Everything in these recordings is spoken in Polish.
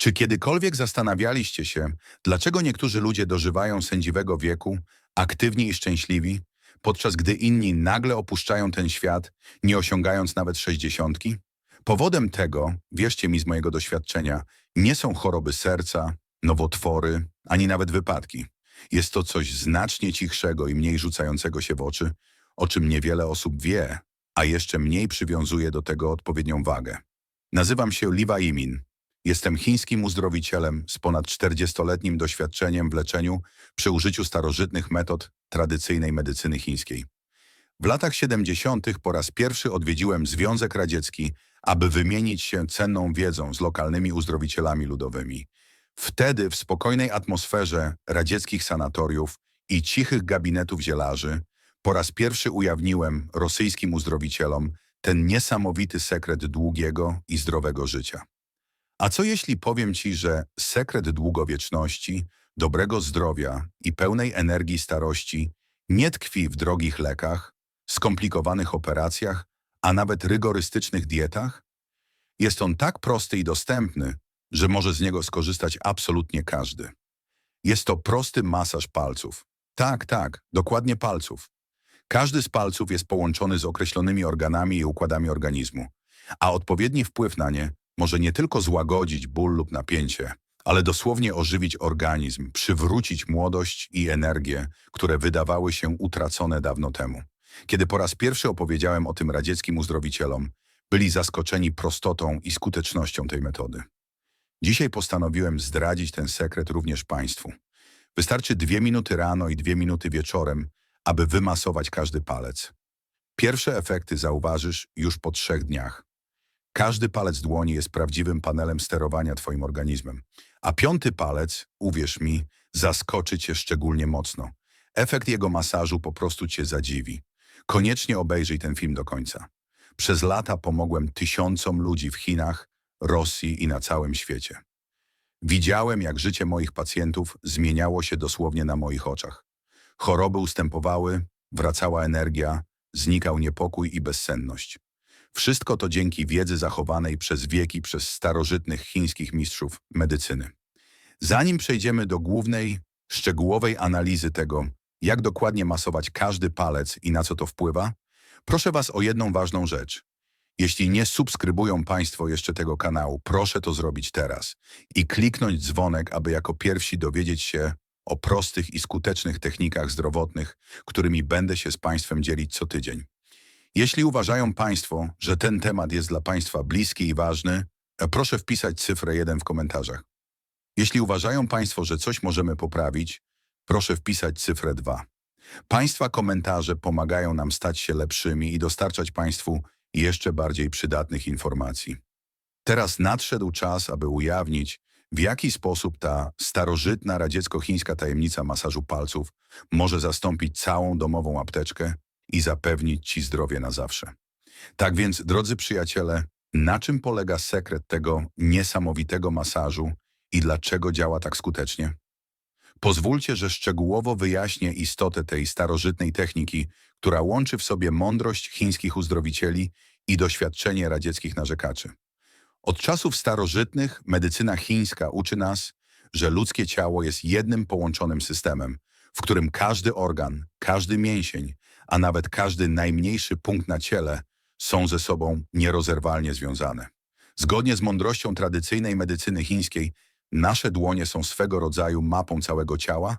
Czy kiedykolwiek zastanawialiście się, dlaczego niektórzy ludzie dożywają sędziwego wieku, aktywni i szczęśliwi, podczas gdy inni nagle opuszczają ten świat, nie osiągając nawet sześćdziesiątki? Powodem tego, wierzcie mi z mojego doświadczenia, nie są choroby serca, nowotwory, ani nawet wypadki. Jest to coś znacznie cichszego i mniej rzucającego się w oczy, o czym niewiele osób wie, a jeszcze mniej przywiązuje do tego odpowiednią wagę. Nazywam się Liwa Imin. Jestem chińskim uzdrowicielem z ponad 40-letnim doświadczeniem w leczeniu przy użyciu starożytnych metod tradycyjnej medycyny chińskiej. W latach 70. po raz pierwszy odwiedziłem Związek Radziecki, aby wymienić się cenną wiedzą z lokalnymi uzdrowicielami ludowymi. Wtedy w spokojnej atmosferze radzieckich sanatoriów i cichych gabinetów zielarzy po raz pierwszy ujawniłem rosyjskim uzdrowicielom ten niesamowity sekret długiego i zdrowego życia. A co jeśli powiem Ci, że sekret długowieczności, dobrego zdrowia i pełnej energii starości nie tkwi w drogich lekach, skomplikowanych operacjach, a nawet rygorystycznych dietach? Jest on tak prosty i dostępny, że może z niego skorzystać absolutnie każdy. Jest to prosty masaż palców. Tak, tak, dokładnie palców. Każdy z palców jest połączony z określonymi organami i układami organizmu, a odpowiedni wpływ na nie może nie tylko złagodzić ból lub napięcie, ale dosłownie ożywić organizm, przywrócić młodość i energię, które wydawały się utracone dawno temu. Kiedy po raz pierwszy opowiedziałem o tym radzieckim uzdrowicielom, byli zaskoczeni prostotą i skutecznością tej metody. Dzisiaj postanowiłem zdradzić ten sekret również Państwu. Wystarczy dwie minuty rano i dwie minuty wieczorem, aby wymasować każdy palec. Pierwsze efekty zauważysz już po trzech dniach. Każdy palec dłoni jest prawdziwym panelem sterowania Twoim organizmem. A piąty palec, uwierz mi, zaskoczy Cię szczególnie mocno. Efekt jego masażu po prostu Cię zadziwi. Koniecznie obejrzyj ten film do końca. Przez lata pomogłem tysiącom ludzi w Chinach, Rosji i na całym świecie. Widziałem, jak życie moich pacjentów zmieniało się dosłownie na moich oczach. Choroby ustępowały, wracała energia, znikał niepokój i bezsenność. Wszystko to dzięki wiedzy zachowanej przez wieki przez starożytnych chińskich mistrzów medycyny. Zanim przejdziemy do głównej, szczegółowej analizy tego, jak dokładnie masować każdy palec i na co to wpływa, proszę Was o jedną ważną rzecz. Jeśli nie subskrybują Państwo jeszcze tego kanału, proszę to zrobić teraz i kliknąć dzwonek, aby jako pierwsi dowiedzieć się o prostych i skutecznych technikach zdrowotnych, którymi będę się z Państwem dzielić co tydzień. Jeśli uważają Państwo, że ten temat jest dla Państwa bliski i ważny, e, proszę wpisać cyfrę 1 w komentarzach. Jeśli uważają Państwo, że coś możemy poprawić, proszę wpisać cyfrę 2. Państwa komentarze pomagają nam stać się lepszymi i dostarczać Państwu jeszcze bardziej przydatnych informacji. Teraz nadszedł czas, aby ujawnić, w jaki sposób ta starożytna radziecko-chińska tajemnica masażu palców może zastąpić całą domową apteczkę i zapewnić Ci zdrowie na zawsze. Tak więc, drodzy przyjaciele, na czym polega sekret tego niesamowitego masażu i dlaczego działa tak skutecznie? Pozwólcie, że szczegółowo wyjaśnię istotę tej starożytnej techniki, która łączy w sobie mądrość chińskich uzdrowicieli i doświadczenie radzieckich narzekaczy. Od czasów starożytnych medycyna chińska uczy nas, że ludzkie ciało jest jednym połączonym systemem, w którym każdy organ, każdy mięsień, a nawet każdy najmniejszy punkt na ciele są ze sobą nierozerwalnie związane. Zgodnie z mądrością tradycyjnej medycyny chińskiej, nasze dłonie są swego rodzaju mapą całego ciała,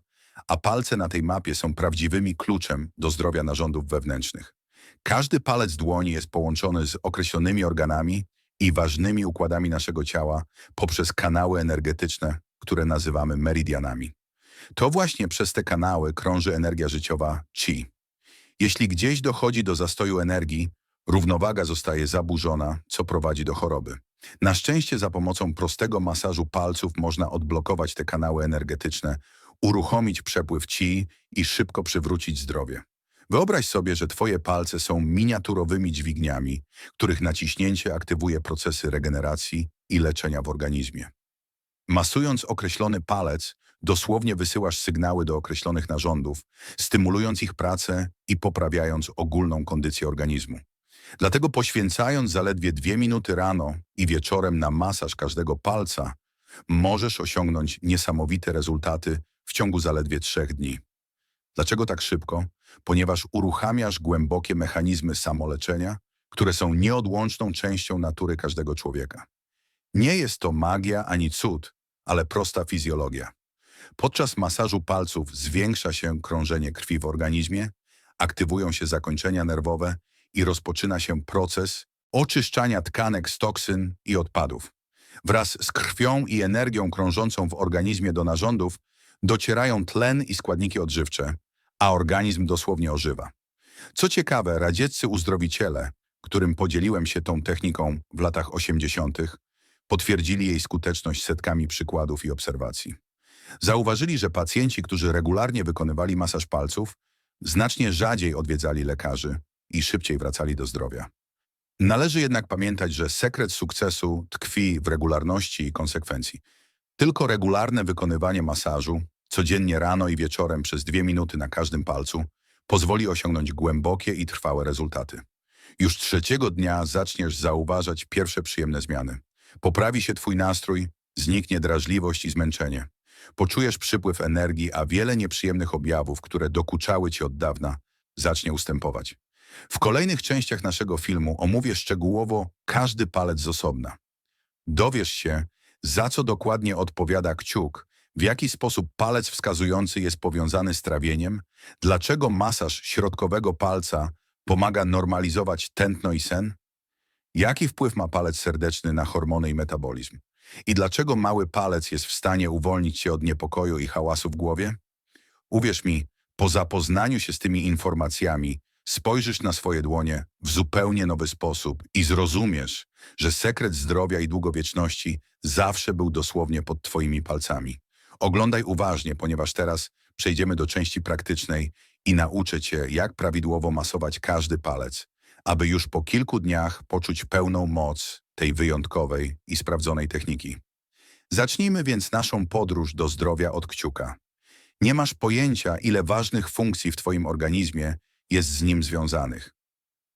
a palce na tej mapie są prawdziwymi kluczem do zdrowia narządów wewnętrznych. Każdy palec dłoni jest połączony z określonymi organami i ważnymi układami naszego ciała poprzez kanały energetyczne, które nazywamy meridianami. To właśnie przez te kanały krąży energia życiowa Qi. Jeśli gdzieś dochodzi do zastoju energii, równowaga zostaje zaburzona, co prowadzi do choroby. Na szczęście za pomocą prostego masażu palców można odblokować te kanały energetyczne, uruchomić przepływ Qi i szybko przywrócić zdrowie. Wyobraź sobie, że Twoje palce są miniaturowymi dźwigniami, których naciśnięcie aktywuje procesy regeneracji i leczenia w organizmie. Masując określony palec, dosłownie wysyłasz sygnały do określonych narządów, stymulując ich pracę i poprawiając ogólną kondycję organizmu. Dlatego poświęcając zaledwie dwie minuty rano i wieczorem na masaż każdego palca, możesz osiągnąć niesamowite rezultaty w ciągu zaledwie trzech dni. Dlaczego tak szybko? Ponieważ uruchamiasz głębokie mechanizmy samoleczenia, które są nieodłączną częścią natury każdego człowieka. Nie jest to magia ani cud, ale prosta fizjologia. Podczas masażu palców zwiększa się krążenie krwi w organizmie, aktywują się zakończenia nerwowe i rozpoczyna się proces oczyszczania tkanek z toksyn i odpadów. Wraz z krwią i energią krążącą w organizmie do narządów docierają tlen i składniki odżywcze, a organizm dosłownie ożywa. Co ciekawe, radzieccy uzdrowiciele, którym podzieliłem się tą techniką w latach 80., potwierdzili jej skuteczność setkami przykładów i obserwacji. Zauważyli, że pacjenci, którzy regularnie wykonywali masaż palców, znacznie rzadziej odwiedzali lekarzy i szybciej wracali do zdrowia. Należy jednak pamiętać, że sekret sukcesu tkwi w regularności i konsekwencji. Tylko regularne wykonywanie masażu, codziennie rano i wieczorem przez dwie minuty na każdym palcu, pozwoli osiągnąć głębokie i trwałe rezultaty. Już trzeciego dnia zaczniesz zauważać pierwsze przyjemne zmiany. Poprawi się twój nastrój, zniknie drażliwość i zmęczenie. Poczujesz przypływ energii, a wiele nieprzyjemnych objawów, które dokuczały ci od dawna, zacznie ustępować. W kolejnych częściach naszego filmu omówię szczegółowo każdy palec z osobna. Dowiesz się, za co dokładnie odpowiada kciuk, w jaki sposób palec wskazujący jest powiązany z trawieniem, dlaczego masaż środkowego palca pomaga normalizować tętno i sen, jaki wpływ ma palec serdeczny na hormony i metabolizm i dlaczego mały palec jest w stanie uwolnić cię od niepokoju i hałasu w głowie? Uwierz mi, po zapoznaniu się z tymi informacjami spojrzysz na swoje dłonie w zupełnie nowy sposób i zrozumiesz, że sekret zdrowia i długowieczności zawsze był dosłownie pod twoimi palcami. Oglądaj uważnie, ponieważ teraz przejdziemy do części praktycznej i nauczę cię, jak prawidłowo masować każdy palec, aby już po kilku dniach poczuć pełną moc tej wyjątkowej i sprawdzonej techniki. Zacznijmy więc naszą podróż do zdrowia od kciuka. Nie masz pojęcia, ile ważnych funkcji w twoim organizmie jest z nim związanych.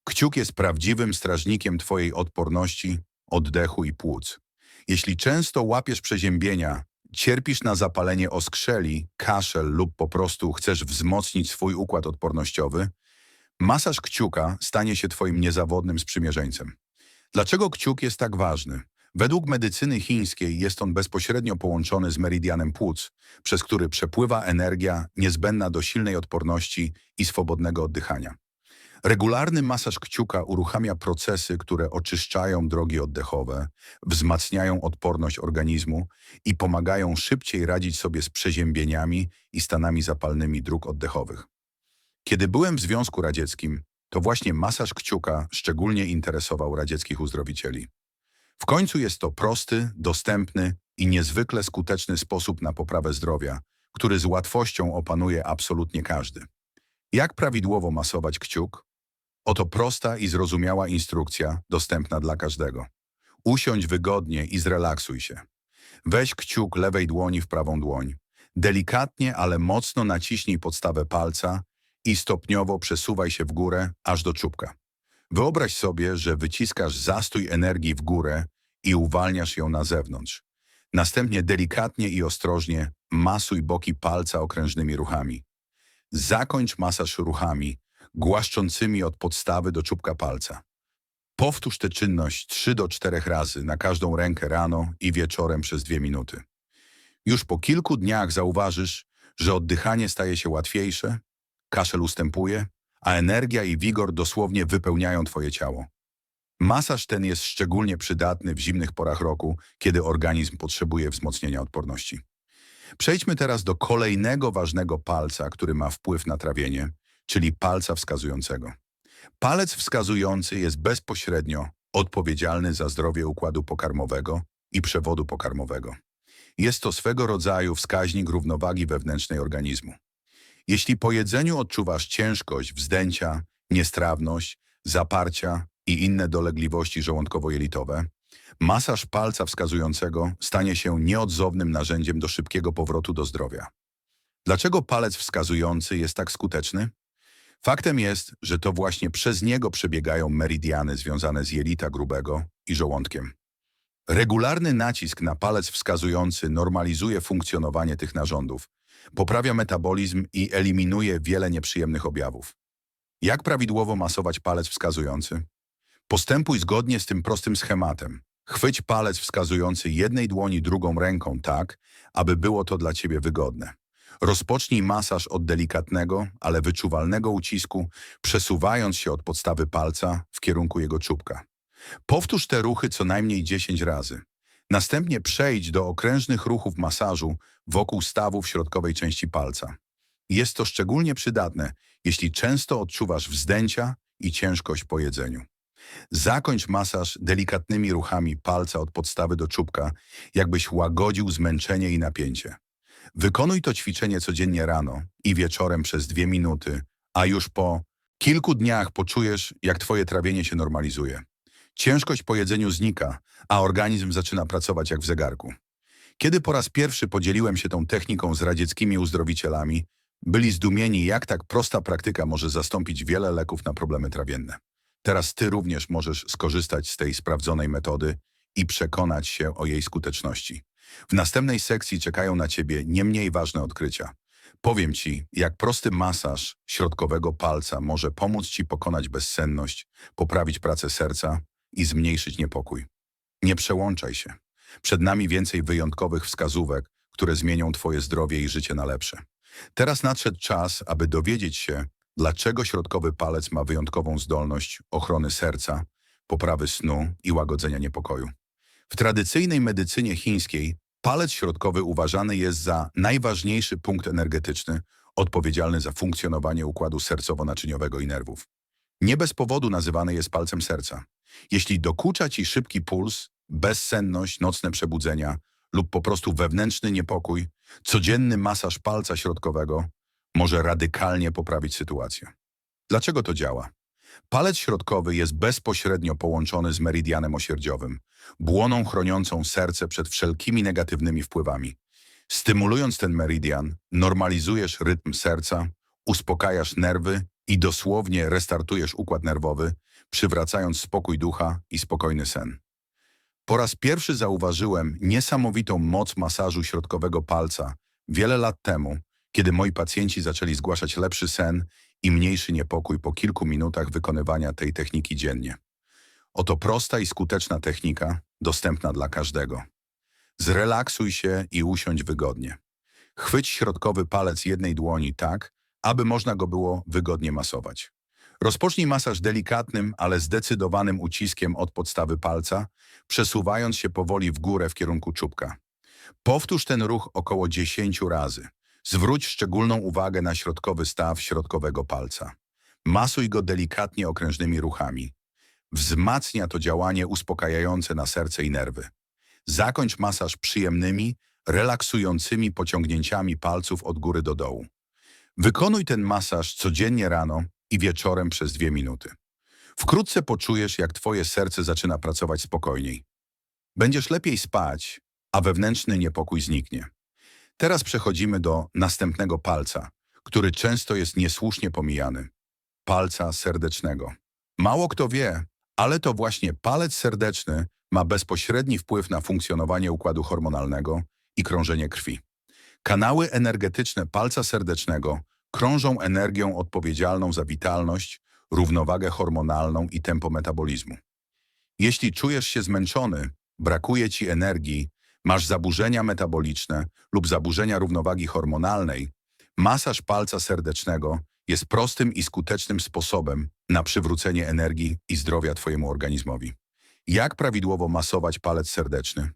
Kciuk jest prawdziwym strażnikiem twojej odporności, oddechu i płuc. Jeśli często łapiesz przeziębienia, cierpisz na zapalenie oskrzeli, kaszel lub po prostu chcesz wzmocnić swój układ odpornościowy, masaż kciuka stanie się twoim niezawodnym sprzymierzeńcem. Dlaczego kciuk jest tak ważny? Według medycyny chińskiej jest on bezpośrednio połączony z meridianem płuc, przez który przepływa energia niezbędna do silnej odporności i swobodnego oddychania. Regularny masaż kciuka uruchamia procesy, które oczyszczają drogi oddechowe, wzmacniają odporność organizmu i pomagają szybciej radzić sobie z przeziębieniami i stanami zapalnymi dróg oddechowych. Kiedy byłem w Związku Radzieckim, to właśnie masaż kciuka szczególnie interesował radzieckich uzdrowicieli. W końcu jest to prosty, dostępny i niezwykle skuteczny sposób na poprawę zdrowia, który z łatwością opanuje absolutnie każdy. Jak prawidłowo masować kciuk? Oto prosta i zrozumiała instrukcja, dostępna dla każdego. Usiądź wygodnie i zrelaksuj się. Weź kciuk lewej dłoni w prawą dłoń. Delikatnie, ale mocno naciśnij podstawę palca i stopniowo przesuwaj się w górę, aż do czubka. Wyobraź sobie, że wyciskasz zastój energii w górę i uwalniasz ją na zewnątrz. Następnie delikatnie i ostrożnie masuj boki palca okrężnymi ruchami. Zakończ masaż ruchami, głaszczącymi od podstawy do czubka palca. Powtórz tę czynność 3 do 4 razy na każdą rękę rano i wieczorem przez 2 minuty. Już po kilku dniach zauważysz, że oddychanie staje się łatwiejsze, kaszel ustępuje, a energia i wigor dosłownie wypełniają Twoje ciało. Masaż ten jest szczególnie przydatny w zimnych porach roku, kiedy organizm potrzebuje wzmocnienia odporności. Przejdźmy teraz do kolejnego ważnego palca, który ma wpływ na trawienie, czyli palca wskazującego. Palec wskazujący jest bezpośrednio odpowiedzialny za zdrowie układu pokarmowego i przewodu pokarmowego. Jest to swego rodzaju wskaźnik równowagi wewnętrznej organizmu. Jeśli po jedzeniu odczuwasz ciężkość, wzdęcia, niestrawność, zaparcia i inne dolegliwości żołądkowo-jelitowe, masaż palca wskazującego stanie się nieodzownym narzędziem do szybkiego powrotu do zdrowia. Dlaczego palec wskazujący jest tak skuteczny? Faktem jest, że to właśnie przez niego przebiegają meridiany związane z jelita grubego i żołądkiem. Regularny nacisk na palec wskazujący normalizuje funkcjonowanie tych narządów, poprawia metabolizm i eliminuje wiele nieprzyjemnych objawów. Jak prawidłowo masować palec wskazujący? Postępuj zgodnie z tym prostym schematem. Chwyć palec wskazujący jednej dłoni drugą ręką tak, aby było to dla Ciebie wygodne. Rozpocznij masaż od delikatnego, ale wyczuwalnego ucisku, przesuwając się od podstawy palca w kierunku jego czubka. Powtórz te ruchy co najmniej 10 razy. Następnie przejdź do okrężnych ruchów masażu wokół stawów środkowej części palca. Jest to szczególnie przydatne, jeśli często odczuwasz wzdęcia i ciężkość po jedzeniu. Zakończ masaż delikatnymi ruchami palca od podstawy do czubka, jakbyś łagodził zmęczenie i napięcie. Wykonuj to ćwiczenie codziennie rano i wieczorem przez dwie minuty, a już po kilku dniach poczujesz, jak twoje trawienie się normalizuje. Ciężkość po jedzeniu znika, a organizm zaczyna pracować jak w zegarku. Kiedy po raz pierwszy podzieliłem się tą techniką z radzieckimi uzdrowicielami, byli zdumieni, jak tak prosta praktyka może zastąpić wiele leków na problemy trawienne. Teraz ty również możesz skorzystać z tej sprawdzonej metody i przekonać się o jej skuteczności. W następnej sekcji czekają na ciebie nie mniej ważne odkrycia. Powiem ci, jak prosty masaż środkowego palca może pomóc ci pokonać bezsenność, poprawić pracę serca i zmniejszyć niepokój. Nie przełączaj się. Przed nami więcej wyjątkowych wskazówek, które zmienią twoje zdrowie i życie na lepsze. Teraz nadszedł czas, aby dowiedzieć się, dlaczego środkowy palec ma wyjątkową zdolność ochrony serca, poprawy snu i łagodzenia niepokoju. W tradycyjnej medycynie chińskiej palec środkowy uważany jest za najważniejszy punkt energetyczny odpowiedzialny za funkcjonowanie układu sercowo-naczyniowego i nerwów. Nie bez powodu nazywany jest palcem serca. Jeśli dokucza ci szybki puls, bezsenność, nocne przebudzenia lub po prostu wewnętrzny niepokój, codzienny masaż palca środkowego może radykalnie poprawić sytuację. Dlaczego to działa? Palec środkowy jest bezpośrednio połączony z meridianem osierdziowym, błoną chroniącą serce przed wszelkimi negatywnymi wpływami. Stymulując ten meridian, normalizujesz rytm serca, uspokajasz nerwy i dosłownie restartujesz układ nerwowy, przywracając spokój ducha i spokojny sen. Po raz pierwszy zauważyłem niesamowitą moc masażu środkowego palca wiele lat temu, kiedy moi pacjenci zaczęli zgłaszać lepszy sen i mniejszy niepokój po kilku minutach wykonywania tej techniki dziennie. Oto prosta i skuteczna technika, dostępna dla każdego. Zrelaksuj się i usiądź wygodnie. Chwyć środkowy palec jednej dłoni tak, aby można go było wygodnie masować. Rozpocznij masaż delikatnym, ale zdecydowanym uciskiem od podstawy palca, przesuwając się powoli w górę w kierunku czubka. Powtórz ten ruch około 10 razy. Zwróć szczególną uwagę na środkowy staw środkowego palca. Masuj go delikatnie okrężnymi ruchami. Wzmacnia to działanie uspokajające na serce i nerwy. Zakończ masaż przyjemnymi, relaksującymi pociągnięciami palców od góry do dołu. Wykonuj ten masaż codziennie rano i wieczorem przez dwie minuty. Wkrótce poczujesz, jak twoje serce zaczyna pracować spokojniej. Będziesz lepiej spać, a wewnętrzny niepokój zniknie. Teraz przechodzimy do następnego palca, który często jest niesłusznie pomijany. Palca serdecznego. Mało kto wie, ale to właśnie palec serdeczny ma bezpośredni wpływ na funkcjonowanie układu hormonalnego i krążenie krwi. Kanały energetyczne palca serdecznego krążą energią odpowiedzialną za witalność, równowagę hormonalną i tempo metabolizmu. Jeśli czujesz się zmęczony, brakuje ci energii, masz zaburzenia metaboliczne lub zaburzenia równowagi hormonalnej, masaż palca serdecznego jest prostym i skutecznym sposobem na przywrócenie energii i zdrowia Twojemu organizmowi. Jak prawidłowo masować palec serdeczny?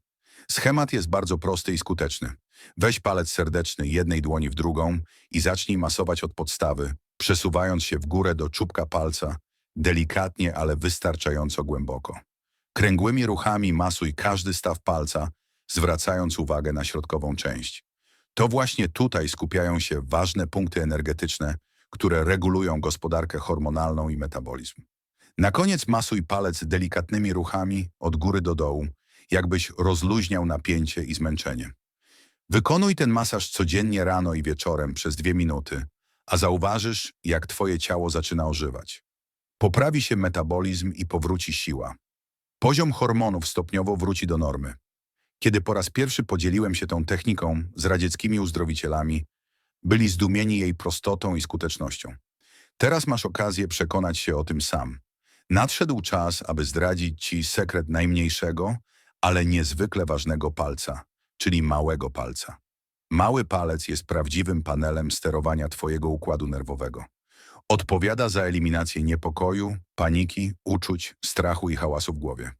Schemat jest bardzo prosty i skuteczny. Weź palec serdeczny jednej dłoni w drugą i zacznij masować od podstawy, przesuwając się w górę do czubka palca, delikatnie, ale wystarczająco głęboko. Kręgłymi ruchami masuj każdy staw palca, zwracając uwagę na środkową część. To właśnie tutaj skupiają się ważne punkty energetyczne, które regulują gospodarkę hormonalną i metabolizm. Na koniec masuj palec delikatnymi ruchami od góry do dołu, jakbyś rozluźniał napięcie i zmęczenie. Wykonuj ten masaż codziennie rano i wieczorem przez dwie minuty, a zauważysz, jak twoje ciało zaczyna ożywać. Poprawi się metabolizm i powróci siła. Poziom hormonów stopniowo wróci do normy. Kiedy po raz pierwszy podzieliłem się tą techniką z radzieckimi uzdrowicielami, byli zdumieni jej prostotą i skutecznością. Teraz masz okazję przekonać się o tym sam. Nadszedł czas, aby zdradzić Ci sekret najmniejszego, ale niezwykle ważnego palca, czyli małego palca. Mały palec jest prawdziwym panelem sterowania Twojego układu nerwowego. Odpowiada za eliminację niepokoju, paniki, uczuć, strachu i hałasu w głowie.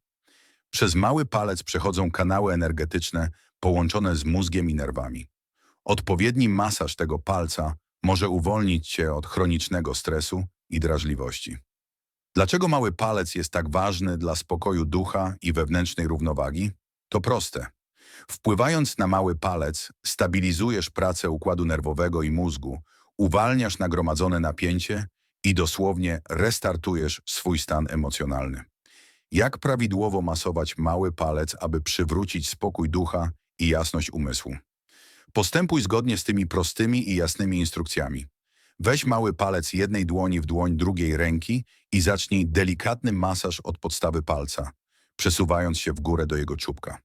Przez mały palec przechodzą kanały energetyczne połączone z mózgiem i nerwami. Odpowiedni masaż tego palca może uwolnić Cię od chronicznego stresu i drażliwości. Dlaczego mały palec jest tak ważny dla spokoju ducha i wewnętrznej równowagi? To proste. Wpływając na mały palec, stabilizujesz pracę układu nerwowego i mózgu, uwalniasz nagromadzone napięcie i dosłownie restartujesz swój stan emocjonalny. Jak prawidłowo masować mały palec, aby przywrócić spokój ducha i jasność umysłu? Postępuj zgodnie z tymi prostymi i jasnymi instrukcjami. Weź mały palec jednej dłoni w dłoń drugiej ręki i zacznij delikatny masaż od podstawy palca, przesuwając się w górę do jego czubka.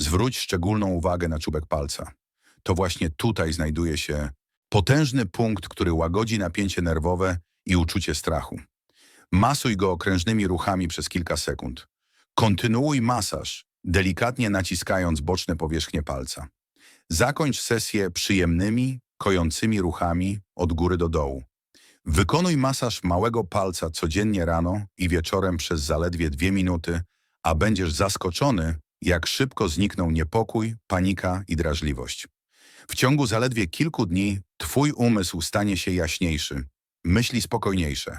Zwróć szczególną uwagę na czubek palca. To właśnie tutaj znajduje się potężny punkt, który łagodzi napięcie nerwowe i uczucie strachu. Masuj go okrężnymi ruchami przez kilka sekund. Kontynuuj masaż, delikatnie naciskając boczne powierzchnie palca. Zakończ sesję przyjemnymi, kojącymi ruchami od góry do dołu. Wykonuj masaż małego palca codziennie rano i wieczorem przez zaledwie dwie minuty, a będziesz zaskoczony, jak szybko znikną niepokój, panika i drażliwość. W ciągu zaledwie kilku dni twój umysł stanie się jaśniejszy, myśli spokojniejsze,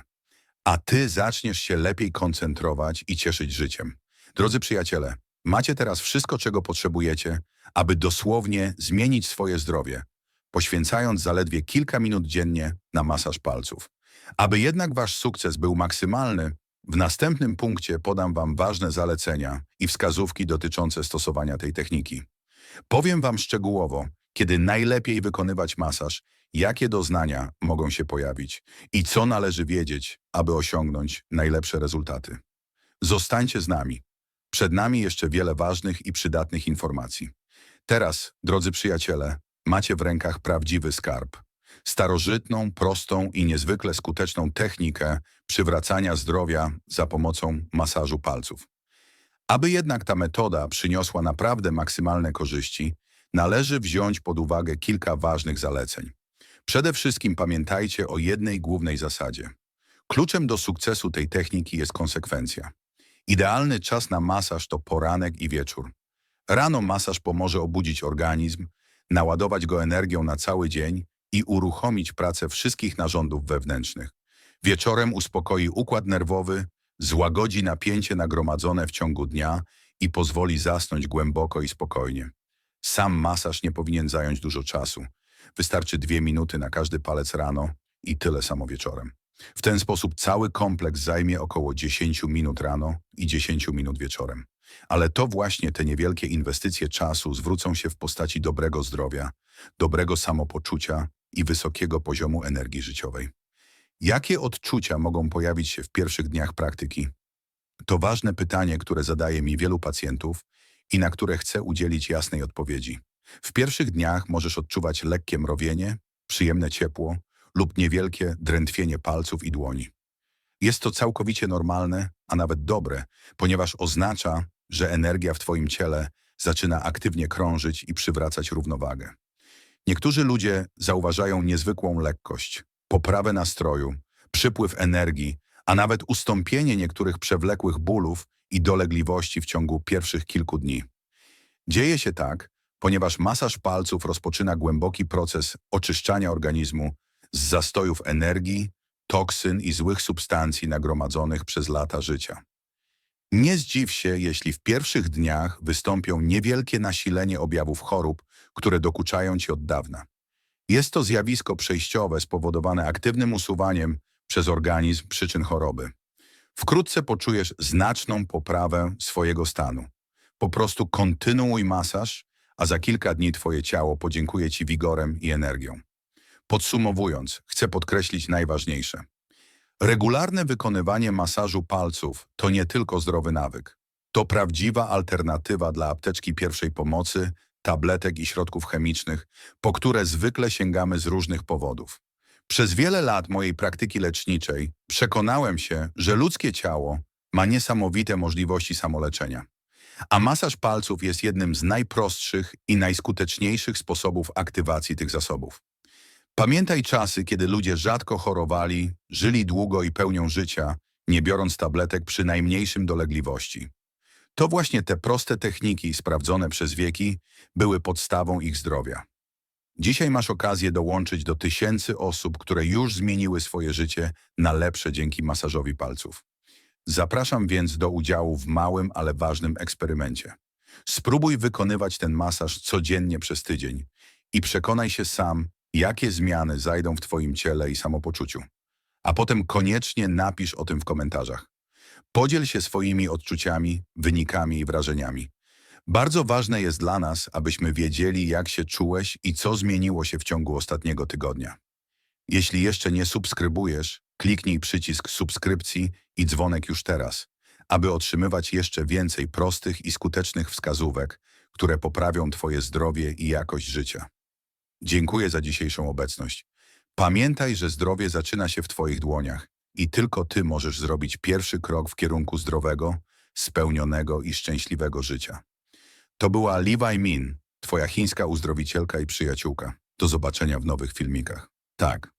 a ty zaczniesz się lepiej koncentrować i cieszyć życiem. Drodzy przyjaciele, macie teraz wszystko, czego potrzebujecie, aby dosłownie zmienić swoje zdrowie, poświęcając zaledwie kilka minut dziennie na masaż palców. Aby jednak wasz sukces był maksymalny, w następnym punkcie podam wam ważne zalecenia i wskazówki dotyczące stosowania tej techniki. Powiem wam szczegółowo, kiedy najlepiej wykonywać masaż, jakie doznania mogą się pojawić i co należy wiedzieć, aby osiągnąć najlepsze rezultaty. Zostańcie z nami. Przed nami jeszcze wiele ważnych i przydatnych informacji. Teraz, drodzy przyjaciele, macie w rękach prawdziwy skarb. Starożytną, prostą i niezwykle skuteczną technikę przywracania zdrowia za pomocą masażu palców. Aby jednak ta metoda przyniosła naprawdę maksymalne korzyści, należy wziąć pod uwagę kilka ważnych zaleceń. Przede wszystkim pamiętajcie o jednej głównej zasadzie. Kluczem do sukcesu tej techniki jest konsekwencja. Idealny czas na masaż to poranek i wieczór. Rano masaż pomoże obudzić organizm, naładować go energią na cały dzień i uruchomić pracę wszystkich narządów wewnętrznych. Wieczorem uspokoi układ nerwowy, złagodzi napięcie nagromadzone w ciągu dnia i pozwoli zasnąć głęboko i spokojnie. Sam masaż nie powinien zająć dużo czasu. Wystarczy dwie minuty na każdy palec rano i tyle samo wieczorem. W ten sposób cały kompleks zajmie około 10 minut rano i 10 minut wieczorem. Ale to właśnie te niewielkie inwestycje czasu zwrócą się w postaci dobrego zdrowia, dobrego samopoczucia i wysokiego poziomu energii życiowej. Jakie odczucia mogą pojawić się w pierwszych dniach praktyki? To ważne pytanie, które zadaje mi wielu pacjentów i na które chcę udzielić jasnej odpowiedzi. W pierwszych dniach możesz odczuwać lekkie mrowienie, przyjemne ciepło lub niewielkie drętwienie palców i dłoni. Jest to całkowicie normalne, a nawet dobre, ponieważ oznacza, że energia w Twoim ciele zaczyna aktywnie krążyć i przywracać równowagę. Niektórzy ludzie zauważają niezwykłą lekkość, poprawę nastroju, przypływ energii, a nawet ustąpienie niektórych przewlekłych bólów i dolegliwości w ciągu pierwszych kilku dni. Dzieje się tak, ponieważ masaż palców rozpoczyna głęboki proces oczyszczania organizmu z zastojów energii, toksyn i złych substancji nagromadzonych przez lata życia. Nie zdziw się, jeśli w pierwszych dniach wystąpią niewielkie nasilenie objawów chorób, które dokuczają ci od dawna. Jest to zjawisko przejściowe spowodowane aktywnym usuwaniem przez organizm przyczyn choroby. Wkrótce poczujesz znaczną poprawę swojego stanu. Po prostu kontynuuj masaż, a za kilka dni twoje ciało podziękuje ci wigorem i energią. Podsumowując, chcę podkreślić najważniejsze. Regularne wykonywanie masażu palców to nie tylko zdrowy nawyk. To prawdziwa alternatywa dla apteczki pierwszej pomocy, tabletek i środków chemicznych, po które zwykle sięgamy z różnych powodów. Przez wiele lat mojej praktyki leczniczej przekonałem się, że ludzkie ciało ma niesamowite możliwości samoleczenia, a masaż palców jest jednym z najprostszych i najskuteczniejszych sposobów aktywacji tych zasobów. Pamiętaj czasy, kiedy ludzie rzadko chorowali, żyli długo i pełnią życia, nie biorąc tabletek przy najmniejszym dolegliwości. To właśnie te proste techniki, sprawdzone przez wieki, były podstawą ich zdrowia. Dzisiaj masz okazję dołączyć do tysięcy osób, które już zmieniły swoje życie na lepsze dzięki masażowi palców. Zapraszam więc do udziału w małym, ale ważnym eksperymencie. Spróbuj wykonywać ten masaż codziennie przez tydzień i przekonaj się sam, jakie zmiany zajdą w Twoim ciele i samopoczuciu. A potem koniecznie napisz o tym w komentarzach. Podziel się swoimi odczuciami, wynikami i wrażeniami. Bardzo ważne jest dla nas, abyśmy wiedzieli, jak się czułeś i co zmieniło się w ciągu ostatniego tygodnia. Jeśli jeszcze nie subskrybujesz, kliknij przycisk subskrypcji i dzwonek już teraz, aby otrzymywać jeszcze więcej prostych i skutecznych wskazówek, które poprawią Twoje zdrowie i jakość życia. Dziękuję za dzisiejszą obecność. Pamiętaj, że zdrowie zaczyna się w Twoich dłoniach i tylko Ty możesz zrobić pierwszy krok w kierunku zdrowego, spełnionego i szczęśliwego życia. To była Wai Min, Twoja chińska uzdrowicielka i przyjaciółka. Do zobaczenia w nowych filmikach. Tak,